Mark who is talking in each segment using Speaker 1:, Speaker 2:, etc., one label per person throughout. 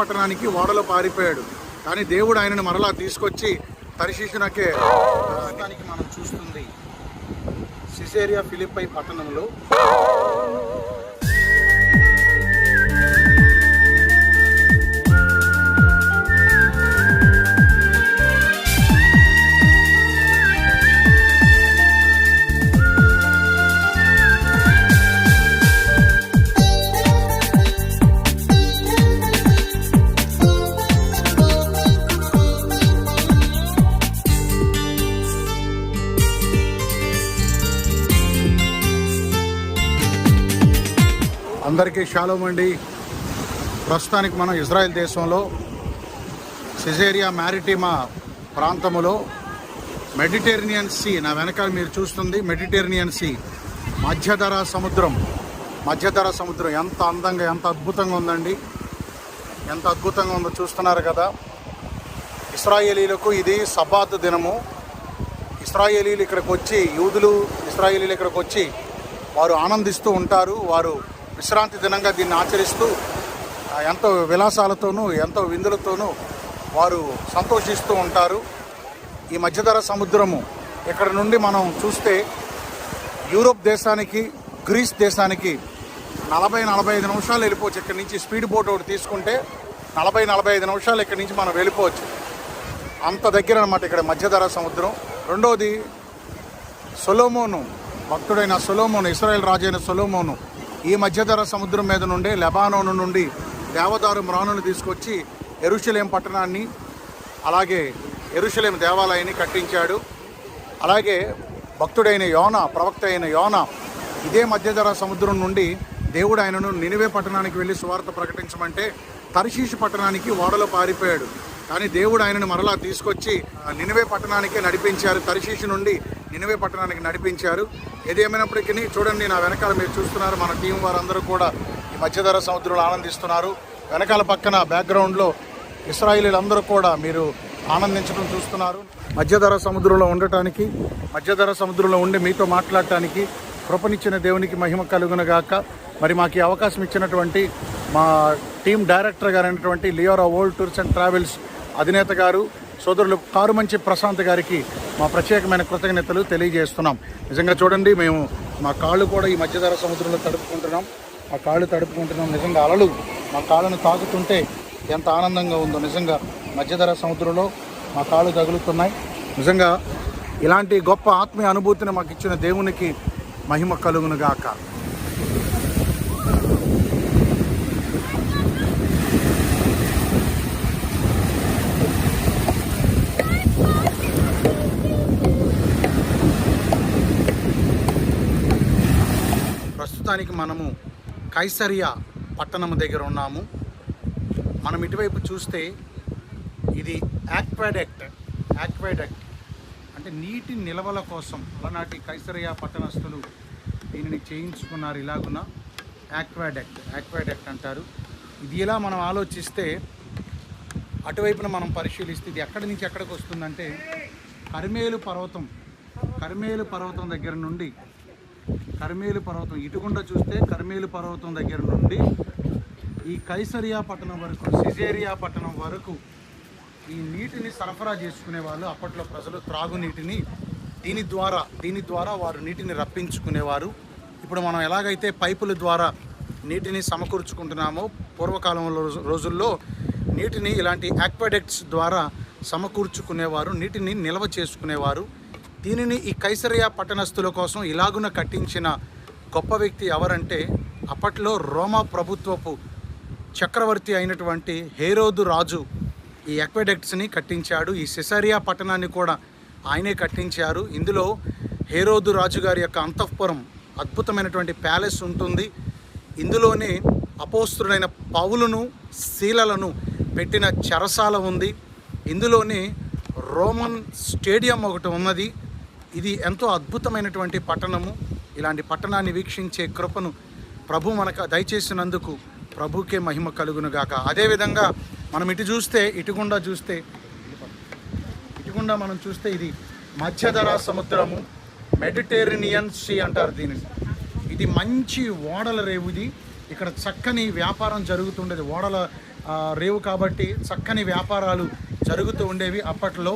Speaker 1: పట్టణానికి ఓడలో పారిపోయాడు. కానీ దేవుడు ఆయనను మరలా తీసుకొచ్చి తరిశీషునకే దానికి మనం చూస్తుంది సిసేరియా ఫిలిప్పై పట్టణంలో. అందరికీ షాలోమ్ అండి. ప్రస్తుతానికి మనం ఇజ్రాయెల్ దేశంలో సిజేరియా మ్యారిటిమా ప్రాంతములో మెడిటేరినియన్ సీ నా వెనకాల మీరు చూస్తుంది మెడిటేరియనియన్ సీ మధ్యధర సముద్రం మధ్యధర సముద్రం. ఎంత అందంగా ఎంత అద్భుతంగా ఉందండి. ఎంత అద్భుతంగా ఉందో చూస్తున్నారు కదా. ఇస్రాయేలీలకు ఇది సబాత్ దినము. ఇస్రాయేలీలు ఇక్కడికి వచ్చి యూదులు ఇస్రాయేలీలు ఇక్కడికి వచ్చి వారు ఆనందిస్తూ ఉంటారు. వారు విశ్రాంతి దినంగా దీన్ని ఆచరిస్తూ ఎంతో విలాసాలతోనూ ఎంతో విందులతోనూ వారు సంతోషిస్తూ ఉంటారు. ఈ మధ్యధర సముద్రము ఇక్కడ నుండి మనం చూస్తే యూరోప్ దేశానికి గ్రీస్ దేశానికి నలభై నలభై ఐదు నిమిషాలు వెళ్ళిపోవచ్చు. ఇక్కడ నుంచి స్పీడ్ బోట్ ఒకటి తీసుకుంటే నలభై నలభై ఐదు నిమిషాలు ఇక్కడ నుంచి మనం వెళ్ళిపోవచ్చు. అంత దగ్గర అనమాట ఇక్కడ మధ్యధర సముద్రం. రెండోది సొలోమోను భక్తుడైన సొలోమోను ఇస్రాయెల్ రాజు అయిన సొలోమోను ఈ మధ్యధర సముద్రం మీద నుండి లెబానోన్ నుండి దేవదారు మ్రాణులు తీసుకొచ్చి ఎరుషలేం పట్టణాన్ని అలాగే ఎరుషలేం దేవాలయాన్ని కట్టించాడు. అలాగే భక్తుడైన యోన ప్రవక్త అయిన యోన ఇదే మధ్యధర సముద్రం నుండి దేవుడు ఆయనను నినివే పట్టణానికి వెళ్ళి సువార్త ప్రకటించమంటే తర్షీషు పట్టణానికి ఓడలో పారిపోయాడు. కానీ దేవుడు ఆయనను మరలా తీసుకొచ్చి ఆ నినివే పట్టణానికి నడిపించారు తర్షీషు నుండి. నినవే పట్టణానికి నడిపించారు. ఏదేమైనప్పటికీ చూడండి నా వెనకాల మీరు చూస్తున్నారు మన టీం వారందరూ కూడా ఈ మధ్యధర సముద్రంలో ఆనందిస్తున్నారు. వెనకాల పక్కన బ్యాక్గ్రౌండ్లో ఇస్రాయిలీలందరూ కూడా మీరు ఆనందించడం చూస్తున్నారు. మధ్యధర సముద్రంలో ఉండటానికి మధ్యధర సముద్రంలో ఉండి మీతో మాట్లాడటానికి కృపనిచ్చిన దేవునికి మహిమ కలుగునగాక మరి మాకు ఈ అవకాశం ఇచ్చినటువంటి మా team director గారైనటువంటి Liora world tours and travels అధినేత గారు సోదరులు కారుమంచి ప్రశాంత్ గారికి మా ప్రత్యేకమైన కృతజ్ఞతలు తెలియజేస్తున్నాం. నిజంగా చూడండి మేము మా కాళ్ళు కూడా ఈ మధ్యధర సముద్రంలో తడుపుకుంటున్నాం. మా కాళ్ళు తడుపుకుంటున్నాం. నిజంగా అలలు మా కాళ్ళను తాకుతుంటే ఎంత ఆనందంగా ఉందో. నిజంగా మధ్యధర సముద్రంలో మా కాళ్ళు తగులుతున్నాయి. నిజంగా ఇలాంటి గొప్ప ఆత్మీయ అనుభూతిని మాకు ఇచ్చిన దేవునికి మహిమ కలుగునుగాక. ప్రస్తుతానికి మనము కైసరియా పట్టణం దగ్గర ఉన్నాము. మనం ఇటువైపు చూస్తే ఇది యాక్వాడెక్ట్ యాక్వాడెక్ట్ అంటే నీటి నిల్వల కోసం అలనాటి కైసరియా పట్టణస్థులు దీనిని చేయించుకున్నారు ఇలాగున. యాక్వాడెక్ట్ యాక్వాడెక్ట్ అంటారు. ఇది ఇలా మనం ఆలోచిస్తే అటువైపున మనం పరిశీలిస్తే ఇది ఎక్కడి నుంచి ఎక్కడికి వస్తుందంటే కరిమేలు పర్వతం కరిమేలు పర్వతం దగ్గర నుండి కర్మేలు పర్వతం ఇటుకుండా చూస్తే కర్మేలు పర్వతం దగ్గర నుండి ఈ కైసరియా పట్టణం వరకు సిజేరియా పట్టణం వరకు ఈ నీటిని సరఫరా చేసుకునే వాళ్ళు అప్పట్లో ప్రజలు త్రాగునీటిని దీని ద్వారా దీని ద్వారా వారు నీటిని రప్పించుకునేవారు. ఇప్పుడు మనం ఎలాగైతే పైపుల ద్వారా నీటిని సమకూర్చుకుంటున్నామో పూర్వకాలంలో రోజుల్లో నీటిని ఇలాంటి ఆక్వాడెక్ట్స్ ద్వారా సమకూర్చుకునేవారు నీటిని నిల్వ చేసుకునేవారు. దీనిని ఈ కైసరియా పట్టణస్థుల కోసం ఇలాగున కట్టించిన గొప్ప వ్యక్తి ఎవరంటే అప్పట్లో రోమా ప్రభుత్వపు చక్రవర్తి అయినటువంటి హేరోదు రాజు. ఈ ఎక్వెడెక్ట్స్ని కట్టించాడు. ఈ సిసరియా పట్టణాన్ని కూడా ఆయనే కట్టించారు. ఇందులో హేరోదు రాజు గారి యొక్క అంతఃపురం అద్భుతమైనటువంటి ప్యాలెస్ ఉంటుంది. ఇందులోనే అపోస్తుడైన పౌలును శీలలను పెట్టిన చెరసాల ఉంది. ఇందులోనే రోమన్ స్టేడియం ఒకటి ఉన్నది. ఇది ఎంతో అద్భుతమైనటువంటి పట్టణము. ఇలాంటి పట్టణాన్ని వీక్షించే కృపను ప్రభు మనకు దయచేసినందుకు ప్రభుకే మహిమ కలుగునుగాక. అదేవిధంగా మనం ఇటు చూస్తే ఇటుగుండా చూస్తే ఇటుగుండా మనం చూస్తే ఇది మధ్యధరా సముద్రము. మెడిటేరియనియన్ సీ అంటారు దీనిని. ఇది మంచి ఓడల రేవు ఇది. ఇక్కడ చక్కని వ్యాపారం జరుగుతుండేది. ఓడల రేవు కాబట్టి చక్కని వ్యాపారాలు జరుగుతూ ఉండేవి అప్పట్లో.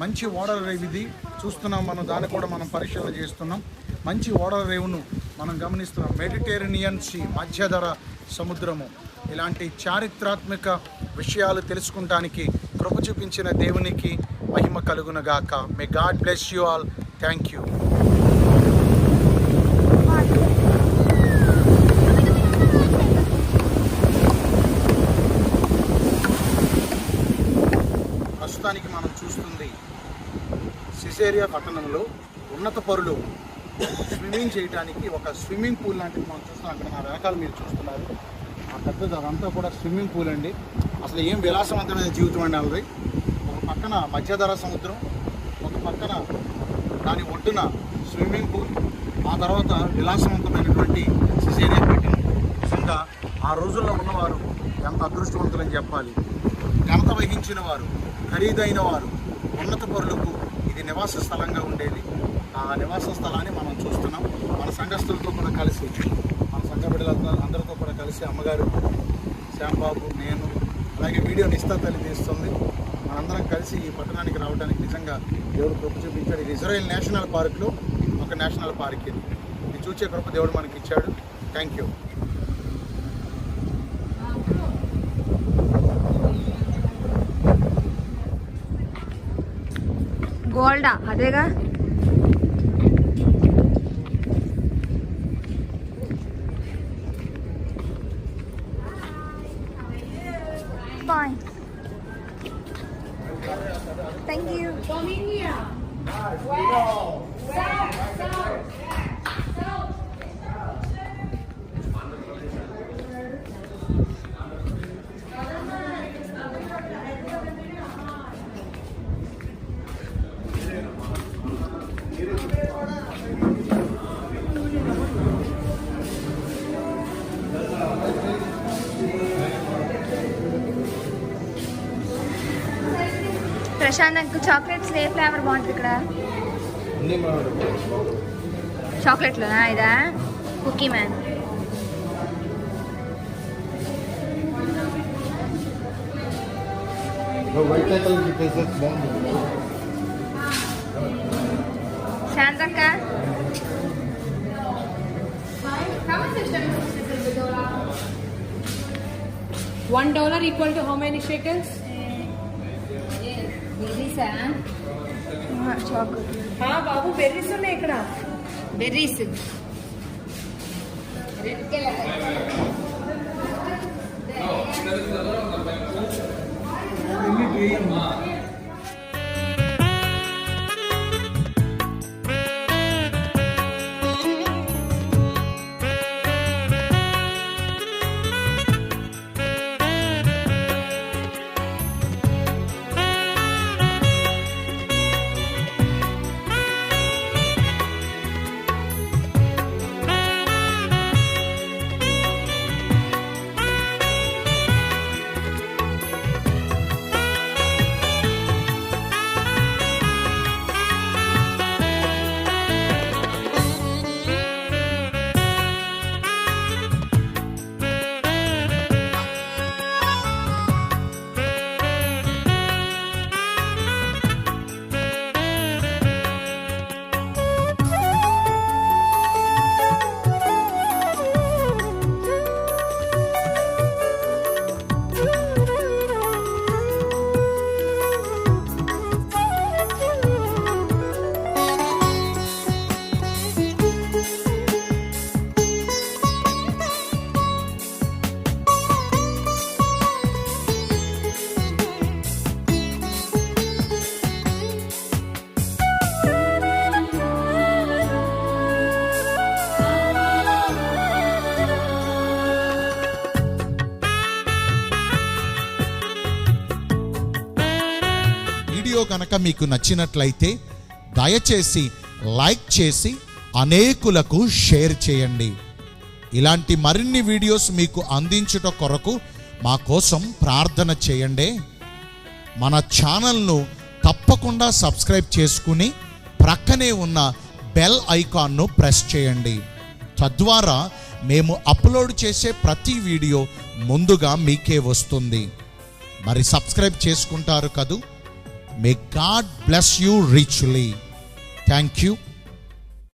Speaker 1: మంచి ఓడల రేవు ఇది. చూస్తున్నాం మనం దాన్ని కూడా మనం పరిశీలన చేస్తున్నాం. మంచి ఓడల రేవును మనం గమనిస్తున్నాం. మెడిటేరియనియన్ సీ మధ్యధర సముద్రము. ఇలాంటి చారిత్రాత్మక విషయాలు తెలుసుకుంటానికి కృప చూపించిన దేవునికి మహిమ కలుగునగాక. May God bless you all thank you ప్రస్తుతానికి మనం చూస్తుంది ఏరియా పట్టణంలో ఉన్నత పరులు స్విమ్మింగ్ చేయడానికి ఒక స్విమ్మింగ్ పూల్ లాంటిది మనం చూస్తున్నాం. అక్కడ నా వెనకాల మీరు చూస్తున్నారు. ఆ పెద్దది అదంతా కూడా స్విమ్మింగ్ పూల్ అండి. అసలు ఏం విలాసవంతమైన జీవితం అండి వాళ్ళది ఒక పక్కన మధ్యధర సముద్రం ఒక పక్కన దాని ఒడ్డున స్విమ్మింగ్ పూల్ ఆ తర్వాత విలాసవంతమైనటువంటి సిసేరియా పట్టణం నిజంగా ఆ రోజుల్లో ఉన్నవారు ఎంత అదృష్టవంతులని చెప్పాలి. ఘనత వహించిన వారు ఖరీదైన వారు ఉన్నత పరులకు ఇది నివాస స్థలంగా ఉండేది. ఆ నివాస స్థలాన్ని మనం చూస్తున్నాం. మన సంఘస్థులతో కూడా కలిసి మన సంఘ అందరితో కూడా కలిసి అమ్మగారు శ్యాంబాబు నేను అలాగే వీడియో నిస్తా తల్లి తీస్తుంది. మనందరం కలిసి ఈ పట్టణానికి రావడానికి నిజంగా దేవుడు కృప చూపించాడు. ఇది ఇజ్రాయెల్ నేషనల్ పార్క్లో ఒక నేషనల్ పార్క్ ఇది. ఇది చూచే కృప దేవుడు మనకి ఇచ్చాడు థ్యాంక్ యూ
Speaker 2: గోల్డా అదేగా ప్రశాంత్ నాకు చాక్లెట్స్ ఏ ఫ్లేవర్ బాగుంటుంది ఇక్కడ చాక్లెట్లోనా ఇదా cookie man
Speaker 3: white colour places బాగుంది
Speaker 2: శాంతక్క
Speaker 4: One dollar equal to how many shekels? హా బాబు బెర్రీస్ ఉన్నాయి ఇక్కడ.
Speaker 2: బెర్రీస్.
Speaker 5: వీడియో కనుక మీకు నచ్చినట్లయితే దయచేసి లైక్ చేసి అనేకులకు షేర్ చేయండి. ఇలాంటి మరిన్ని వీడియోస్ మీకు అందించుట కొరకు మా కోసం ప్రార్థన చేయండి. మన ఛానల్ను తప్పకుండా సబ్స్క్రైబ్ చేసుకుని ప్రక్కనే ఉన్న బెల్ ఐకాన్ను ప్రెస్ చేయండి. తద్వారా మేము అప్లోడ్ చేసే ప్రతి వీడియో ముందుగా మీకే వస్తుంది. మరి సబ్స్క్రైబ్ చేసుకుంటారు కదూ? May God bless you richly thank you